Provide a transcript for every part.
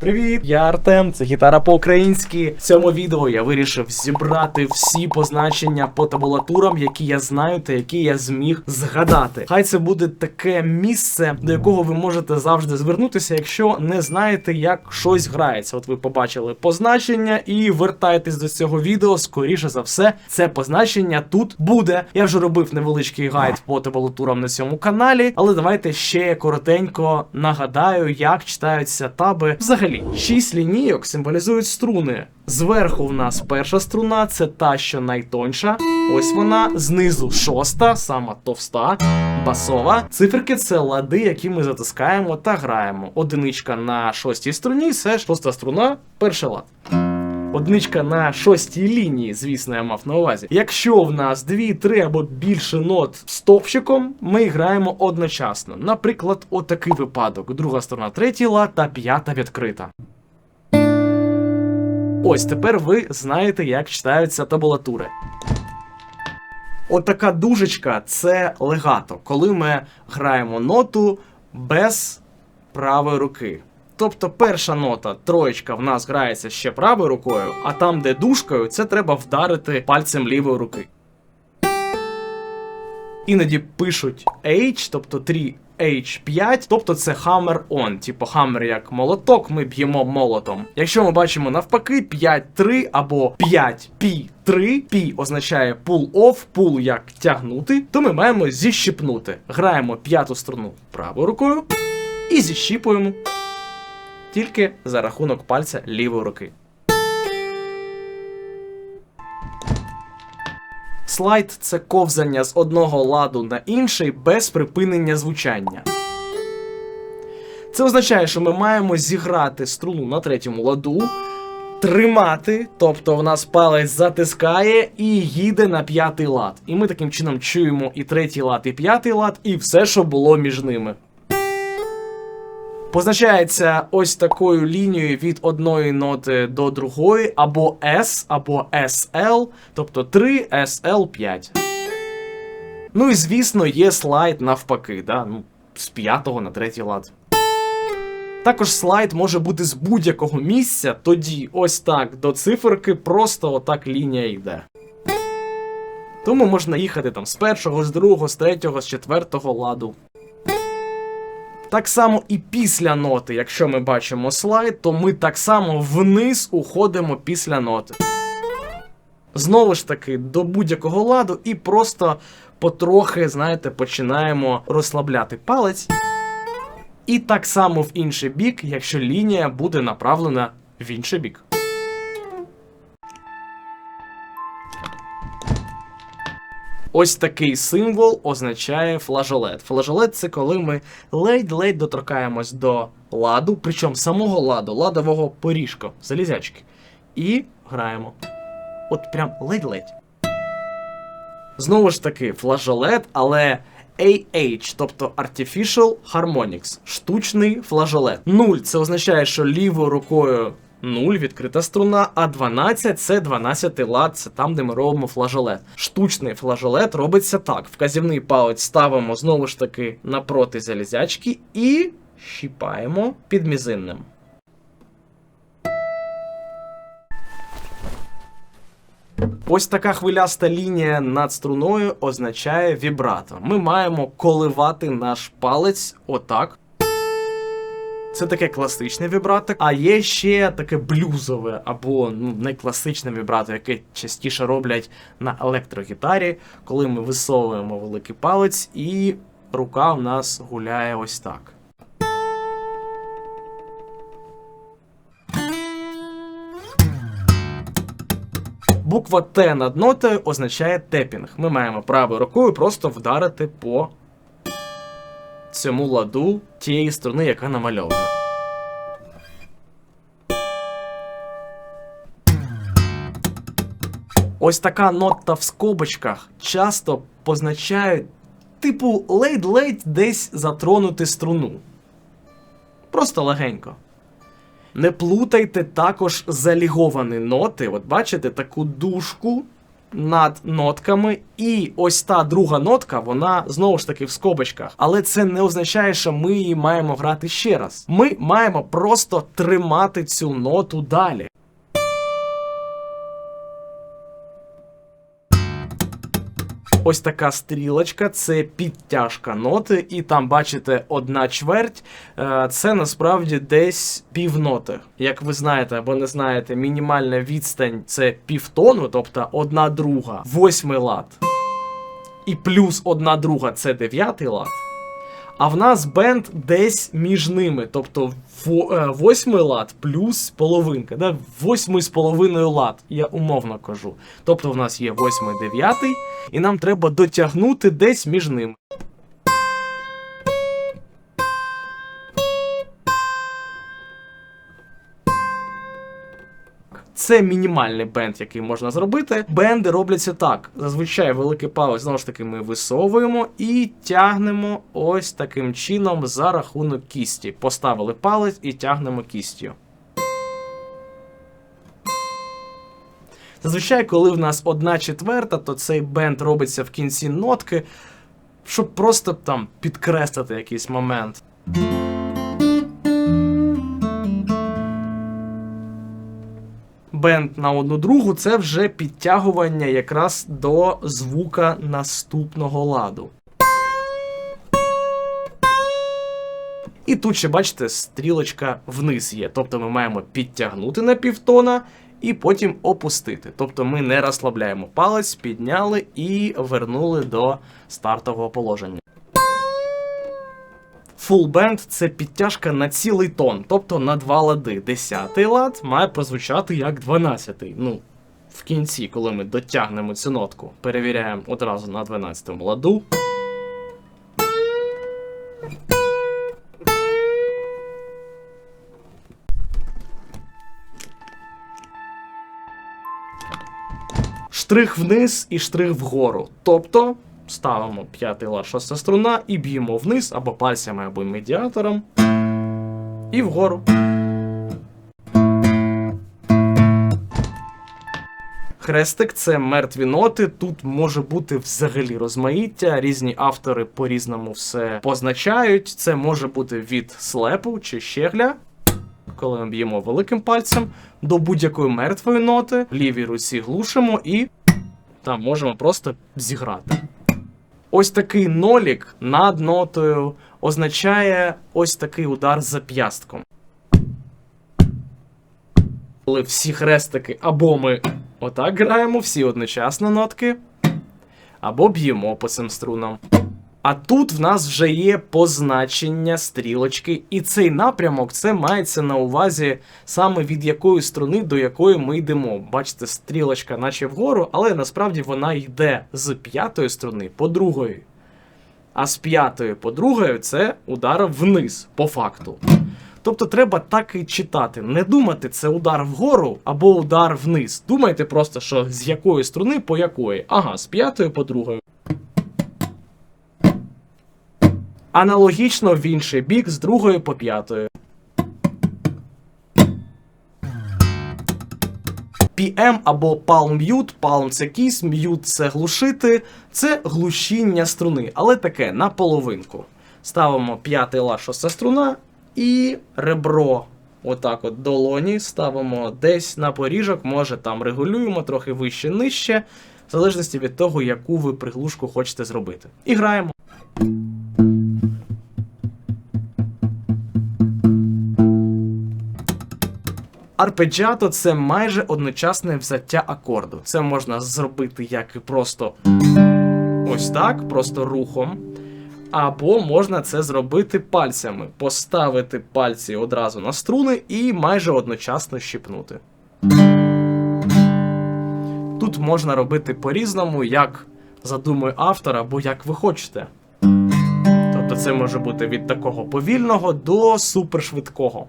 Привіт, я Артем, це гітара по-українськи. В цьому відео я вирішив зібрати всі позначення по табулатурам, які я знаю та які я зміг згадати. Хай це буде таке місце, до якого ви можете завжди звернутися, якщо не знаєте, як щось грається. От ви побачили позначення і вертаєтесь до цього відео. Скоріше за все, це позначення тут буде. Я вже робив невеличкий гайд по табулатурам на цьому каналі, але давайте ще коротенько нагадаю, як читаються таби. Взагалі, шість лінійок символізують струни. Зверху в нас перша струна, це та, що найтонша. Ось вона, знизу шоста, сама товста, басова. Циферки це лади, які ми затискаємо та граємо. Одиничка на шостій струні це шоста струна, перший лад. Одничка на шостій лінії, звісно, я мав на увазі. Якщо в нас дві, три або більше нот стовпчиком, ми граємо одночасно. Наприклад, отакий випадок: друга сторона, третій лад та п'ята відкрита. Ось тепер ви знаєте, як читаються табулатури. Отака дужечка це легато, коли ми граємо ноту без правої руки. Тобто перша нота, троєчка, в нас грається ще правою рукою, а там, де дужкою, це треба вдарити пальцем лівої руки. Іноді пишуть H, тобто 3 H5, тобто це hammer on, типу hammer як молоток, ми б'ємо молотом. Якщо ми бачимо навпаки 5-3 або 5-P3, P означає pull off, pull як тягнути, то ми маємо зіщипнути. Граємо п'яту струну правою рукою і зіщіпуємо тільки за рахунок пальця лівої руки. Слайд це ковзання з одного ладу на інший без припинення звучання. Це означає, що ми маємо зіграти струну на третьому ладу, тримати, тобто в нас палець затискає і їде на п'ятий лад. І ми таким чином чуємо і третій лад, і п'ятий лад, і все, що було між ними. Позначається ось такою лінією від одної ноти до другої, або S, або SL, тобто 3 SL 5. Ну і звісно, є слайд навпаки, да? ну, з п'ятого на третій лад. Також слайд може бути з будь-якого місця, тоді ось так до циферки просто отак лінія йде. Тому можна їхати там з першого, з другого, з третього, з четвертого ладу. Так само і після ноти, якщо ми бачимо слайд, то ми так само вниз уходимо після ноти. Знову ж таки, до будь-якого ладу, і просто потрохи, знаєте, починаємо розслабляти палець. І так само в інший бік, якщо лінія буде направлена в інший бік. Ось такий символ означає флажолет. Флажолет це коли ми ледь-ледь доторкаємось до ладу, причому самого ладу, ладового поріжка, залізячки. І граємо. От прям ледь-ледь. Знову ж таки, флажолет, але AH, тобто Artificial Harmonics, штучний флажолет. Нуль це означає, що лівою рукою 0 відкрита струна, а 12 це 12 лад, це там, де ми робимо флажолет. Штучний флажолет робиться так: вказівний палець ставимо знову ж таки напроти залізячки і щіпаємо під мізинним. Ось така хвиляста лінія над струною означає вібрато. Ми маємо коливати наш палець отак. Це таке класичне вібрато, а є ще таке блюзове або ну, не класичне вібрато, яке частіше роблять на електрогітарі, коли ми висовуємо великий палець, і рука в нас гуляє ось так. Буква Т над нотою означає тепінг. Ми маємо правою рукою просто вдарити по цьому ладу тієї струни, яка намальована. Ось така нота в скобочках часто позначають, типу, ледь-ледь десь затронути струну. Просто легенько. Не плутайте також заліговані ноти. От бачите таку дужку над нотками, і ось та друга нотка, вона знову ж таки в скобочках. Але це не означає, що ми її маємо грати ще раз. Ми маємо просто тримати цю ноту далі. Ось така стрілочка, це підтяжка ноти, і там бачите одна чверть. Е, Це насправді десь півноти. Як ви знаєте або не знаєте, мінімальна відстань це півтону, тобто одна друга, восьмий лад. І плюс одна друга це дев'ятий лад. А в нас бенд десь між ними, тобто е, восьмий лад плюс половинка, да? восьмий з половиною лад, я умовно кажу. Тобто в нас є восьмий, дев'ятий, і нам треба дотягнути десь між ними. Це мінімальний бенд, який можна зробити. Бенди робляться так. Зазвичай великий палець знову ж таки ми висовуємо і тягнемо ось таким чином за рахунок кісті. Поставили палець і тягнемо кістю. Зазвичай, коли в нас одна четверта, то цей бенд робиться в кінці нотки, щоб просто там підкреслити якийсь момент. Бенд на одну другу це вже підтягування якраз до звука наступного ладу. І тут ще, бачите, стрілочка вниз є. Тобто ми маємо підтягнути на півтона і потім опустити. Тобто ми не розслабляємо палець, підняли і вернули до стартового положення. Full band – це підтяжка на цілий тон, тобто на два лади. Десятий лад має прозвучати як дванадцятий. Ну, в кінці, коли ми дотягнемо цю нотку, перевіряємо одразу на 12 ладу. Штрих вниз і штрих вгору. Тобто ставимо п'ятий лад, шоста струна і б'ємо вниз або пальцями, або медіатором. І вгору. Хрестик це мертві ноти. Тут може бути взагалі розмаїття. Різні автори по-різному все позначають. Це може бути від слепу чи щегля, коли ми б'ємо великим пальцем, до будь-якої мертвої ноти. Лівій руці глушимо і там можемо просто зіграти. Ось такий нолік над нотою означає ось такий удар за п'ястком. Коли всі хрестики або ми отак граємо, всі одночасно нотки, або б'ємо по цим струнам. А тут в нас вже є позначення стрілочки, і цей напрямок це мається на увазі саме від якої струни до якої ми йдемо. Бачите, стрілочка, наче вгору, але насправді вона йде з п'ятої струни по другої. А з п'ятої по другої це удар вниз, по факту. Тобто треба так і читати. Не думати, це удар вгору або удар вниз. Думайте просто, що з якої струни по якої. Ага, з п'ятої по другої. Аналогічно в інший бік з другої по п'ятої. PM або palm mute, palm це кіс, mute це глушити, це глушіння струни, але таке на половинку. Ставимо п'ятий лад, шоста струна і ребро. Отак от долоні ставимо десь на поріжок, може там регулюємо трохи вище нижче, в залежності від того, яку ви приглушку хочете зробити. І граємо. Арпеджіато це майже одночасне взяття акорду. Це можна зробити як просто ось так, просто рухом. Або можна це зробити пальцями, поставити пальці одразу на струни і майже одночасно щипнути. Тут можна робити по-різному, як задумує автор, або як ви хочете. Тобто це може бути від такого повільного до супершвидкого.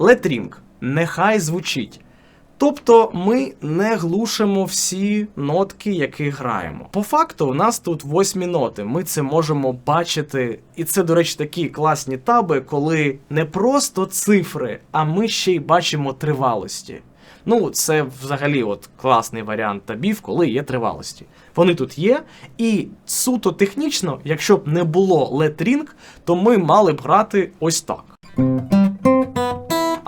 Летрінг. Нехай звучить. Тобто ми не глушимо всі нотки, які граємо. По факту, у нас тут восьмі ноти. Ми це можемо бачити. І це, до речі, такі класні таби, коли не просто цифри, а ми ще й бачимо тривалості. Ну, це взагалі от класний варіант табів, коли є тривалості. Вони тут є, і суто технічно, якщо б не було летрінг, то ми мали б грати ось так.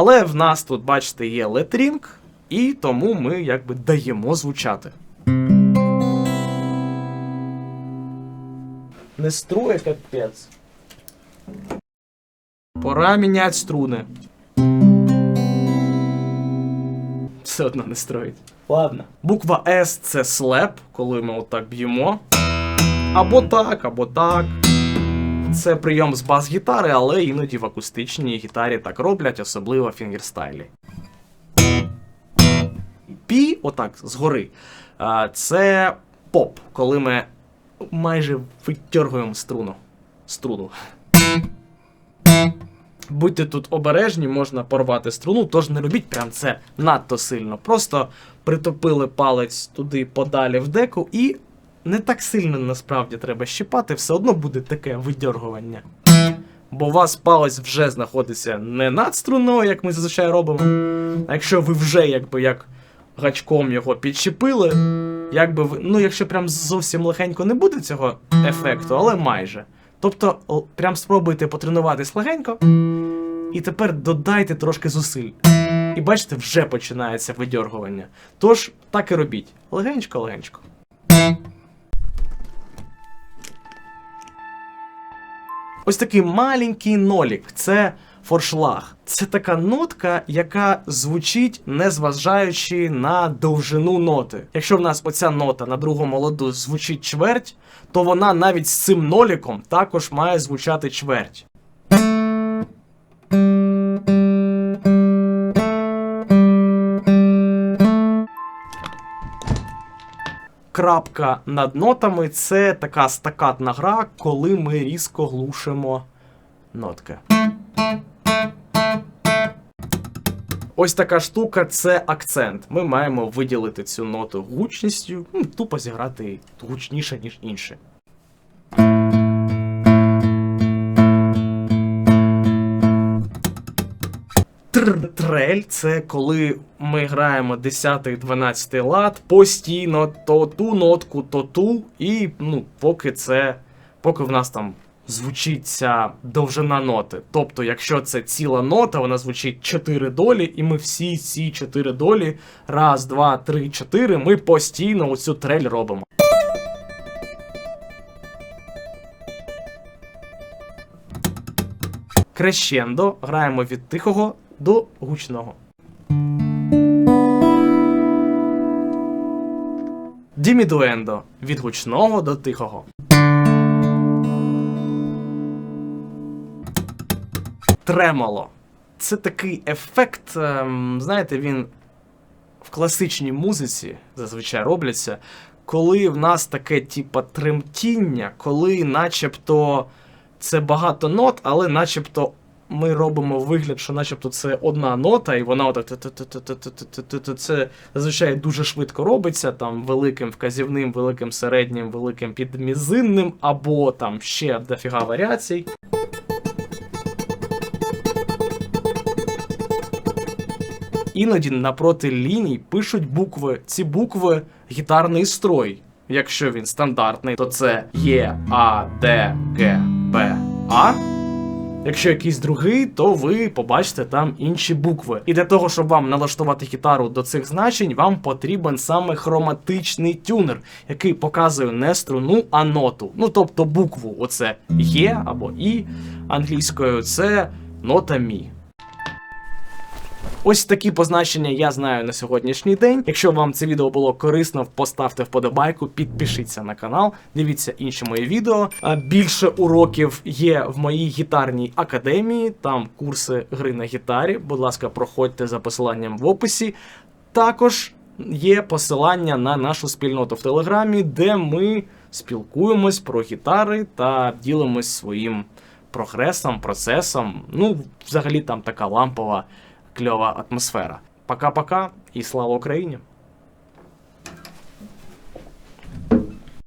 Але в нас тут, бачите, є летрінг, і тому ми якби даємо звучати. Не струє капець. Пора міняти струни. Все одно не строїть. Ладно. Буква S це слеп, коли ми отак б'ємо. Або так, або так. Це прийом з бас-гітари, але іноді в акустичній гітарі так роблять, особливо в фінгерстайлі. Пі, отак, згори. Це поп, коли ми майже витягуємо струну. Струну. Будьте тут обережні, можна порвати струну, тож не робіть прям це надто сильно. Просто притопили палець туди подалі в деку і не так сильно насправді треба щипати, все одно буде таке видьоргування. Бо у вас палець вже знаходиться не над струною, як ми зазвичай робимо. А якщо ви вже якби як гачком його підчепили, якби ви. Ну, якщо прям зовсім легенько не буде цього ефекту, але майже. Тобто, прям спробуйте потренуватись легенько, і тепер додайте трошки зусиль. І бачите, вже починається видьоргування. Тож, так і робіть. Легенько-легенько. Ось такий маленький нолік. Це форшлаг. Це така нотка, яка звучить, незважаючи на довжину ноти. Якщо в нас оця нота на другому ладу звучить чверть, то вона навіть з цим ноліком також має звучати чверть. Крапка над нотами це така стакатна гра, коли ми різко глушимо нотки. Ось така штука це акцент. Ми маємо виділити цю ноту гучністю, тупо зіграти гучніше, ніж інші. Трель це коли ми граємо 10-12 лад постійно, то ту нотку, то ту, і ну, поки це. Поки в нас там звучить ця довжина ноти. Тобто, якщо це ціла нота, вона звучить 4 долі, і ми всі ці 4 долі, раз, два, три, чотири, ми постійно оцю трель робимо. Крещендо граємо від тихого до гучного. Дімідуендо від гучного до тихого. Тремоло. Це такий ефект, ем, знаєте, він в класичній музиці зазвичай робляться, коли в нас таке, типа, тремтіння, коли начебто це багато нот, але начебто ми робимо вигляд, що начебто це одна нота, і вона отак це зазвичай дуже швидко робиться там великим вказівним, великим середнім, великим підмізинним, або там ще дофіга варіацій. Іноді напроти ліній пишуть букви. Ці букви гітарний строй. Якщо він стандартний, то це Е, А, Д, Г, Б, А. Якщо якийсь другий, то ви побачите там інші букви. І для того, щоб вам налаштувати гітару до цих значень, вам потрібен саме хроматичний тюнер, який показує не струну, а ноту. Ну тобто букву, оце Є або І англійською, це нота Мі. Ось такі позначення я знаю на сьогоднішній день. Якщо вам це відео було корисно, поставте вподобайку, підпишіться на канал, дивіться інші мої відео. Більше уроків є в моїй гітарній академії. Там курси гри на гітарі. Будь ласка, проходьте за посиланням в описі. Також є посилання на нашу спільноту в Телеграмі, де ми спілкуємось про гітари та ділимось своїм прогресом, процесом. Ну, взагалі там така лампова кльова атмосфера. Пока-пока і слава Україні!